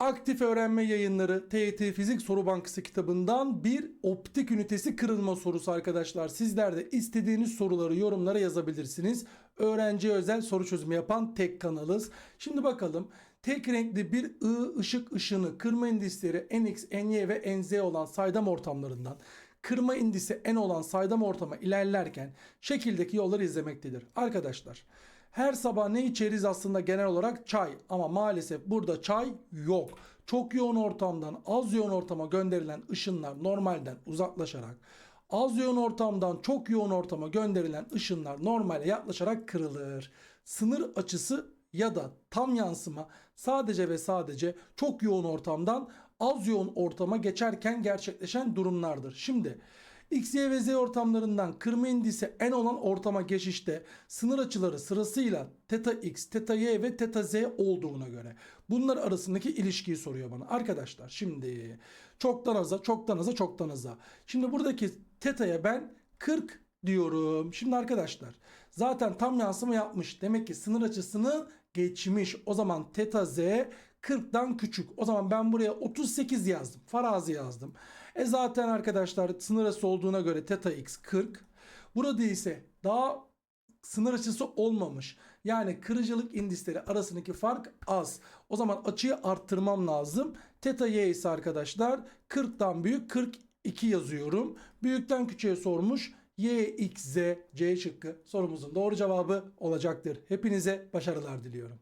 Aktif Öğrenme Yayınları TYT Fizik Soru Bankası kitabından bir optik ünitesi kırılma sorusu arkadaşlar. Sizler de istediğiniz soruları yorumlara yazabilirsiniz. Öğrenciye özel soru çözümü yapan tek kanalız. Şimdi bakalım tek renkli bir ışık ışını kırma indisleri NX, NY ve NZ olan saydam ortamlarından kırma indisi n olan saydam ortama ilerlerken şekildeki yolları izlemektedir. Arkadaşlar her sabah ne içeriz aslında genel olarak çay ama maalesef burada çay yok. Çok yoğun ortamdan az yoğun ortama gönderilen ışınlar normalden uzaklaşarak az yoğun ortamdan çok yoğun ortama gönderilen ışınlar normale yaklaşarak kırılır. Sınır açısı ya da tam yansıma sadece ve sadece çok yoğun ortamdan az yoğun ortama geçerken gerçekleşen durumlardır. Şimdi X, Y ve Z ortamlarından kırma indisi n olan ortama geçişte sınır açıları sırasıyla teta x, teta y ve teta z olduğuna göre bunlar arasındaki ilişkiyi soruyor bana. Arkadaşlar şimdi çoktan aza, çoktan aza, çoktan aza. Şimdi buradaki teta'ya ben 40 diyorum. Şimdi arkadaşlar zaten tam yansıma yapmış. Demek ki sınır açısını geçmiş. O zaman teta z 40'dan küçük. O zaman ben buraya 38 yazdım. Farazi yazdım. E zaten arkadaşlar sınır açısı olduğuna göre teta x 40. Burada ise daha sınır açısı olmamış. Yani kırıcılık indisleri arasındaki fark az. O zaman açıyı arttırmam lazım. Teta y ise arkadaşlar 40'tan büyük 42 yazıyorum. Büyükten küçüğe sormuş. Y, X, Z, C şıkkı sorumuzun doğru cevabı olacaktır. Hepinize başarılar diliyorum.